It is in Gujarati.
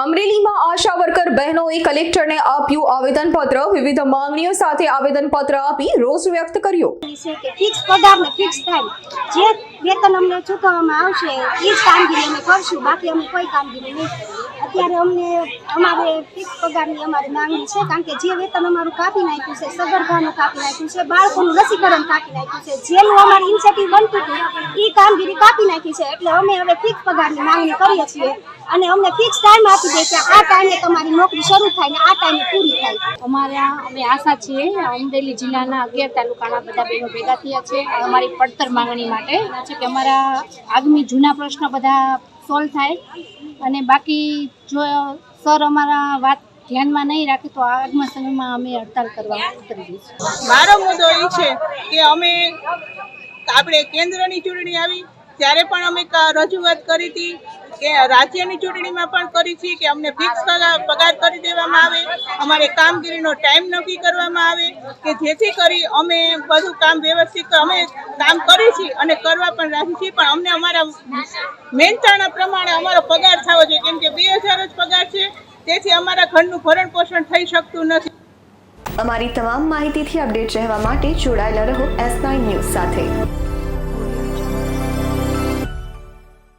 અમરેલીમાં આશા વર્કર બહેનોએ કલેક્ટરને આપ્યું આવેદનપત્ર. વિવિધ માંગણીઓ સાથે આવેદનપત્ર આપી રોષ વ્યક્ત કર્યો. ફિક્સ પગાર ને ફિક્સ થાય. જે વેતન અમને ચૂકવવામાં આવશે, એ જ કામગીરી અમે કરશું. બાકી અમે કોઈ કામગીરી નહીં અત્યારે અમને, અમારે ફિક્સ પગારની અમારી માંગણી છે, કારણ કે જે વેતન અમારું કાપી નાખ્યું છે, સગર્ભાનું કાપી નાખ્યું છે, બાળકોનું રસીકરણ કાપી નાખ્યું છે. જેનું અમારું ઇન્સેટિવ બનતું હતું કાપી નાખી છે. એટલે અમે હવે ફિક્સ પગારની માંગણી કરીએ છીએ. અને અમને ફિક્સ ટાઈમ આપી દે કે આ ટાઈમે તમારી નોકરી શરૂ થાય ને આ ટાઈમે પૂરી થાય. અમારે અમે આશા છીએ અમરેલી જિલ્લાના અગિયાર તાલુકાના બધા બહેનો ભેગા થયા છે. અમારી પડતર માંગણી માટે છે કે અમારા આગામી જૂના પ્રશ્નો બધા સોલ્વ થાય. અને બાકી જો સર અમારા વાત ધ્યાનમાં નહીં રાખે તો આગમા સમયમાં અમે હડતાલ કરવા ઉતરી જઈશું. મારો મુદ્દો એ છે કે અમે આપણે કેન્દ્રની ચૂંટણી આવી ત્યારે પણ અમે રજૂઆત કરી હતી કે રાજ્યની ચૂંટણીમાં પણ કરી છે કે અમને ફિક્સ પગાર કરી દેવામાં આવે. અમારે કામગીરીનો ટાઈમ નક્કી કરવામાં આવે કે જેથી કરી અમે બધું કામ વ્યવસ્થિત અમે કામ કરી છીએ અને કરવા પણ રાખી છીએ. પણ અમને અમારા મહેનતાણા પ્રમાણે અમારો પગાર થવો જોઈએ. કેમ કે બે હજાર જ પગાર છે. તેથી અમારા ઘરનું ભરણ પોષણ થઈ શકતું નથી. અમારી તમામ માહિતીથી અપડેટ રહેવા માટે જોડાયેલા રહો એસ નાઇન ન્યૂઝ સાથે.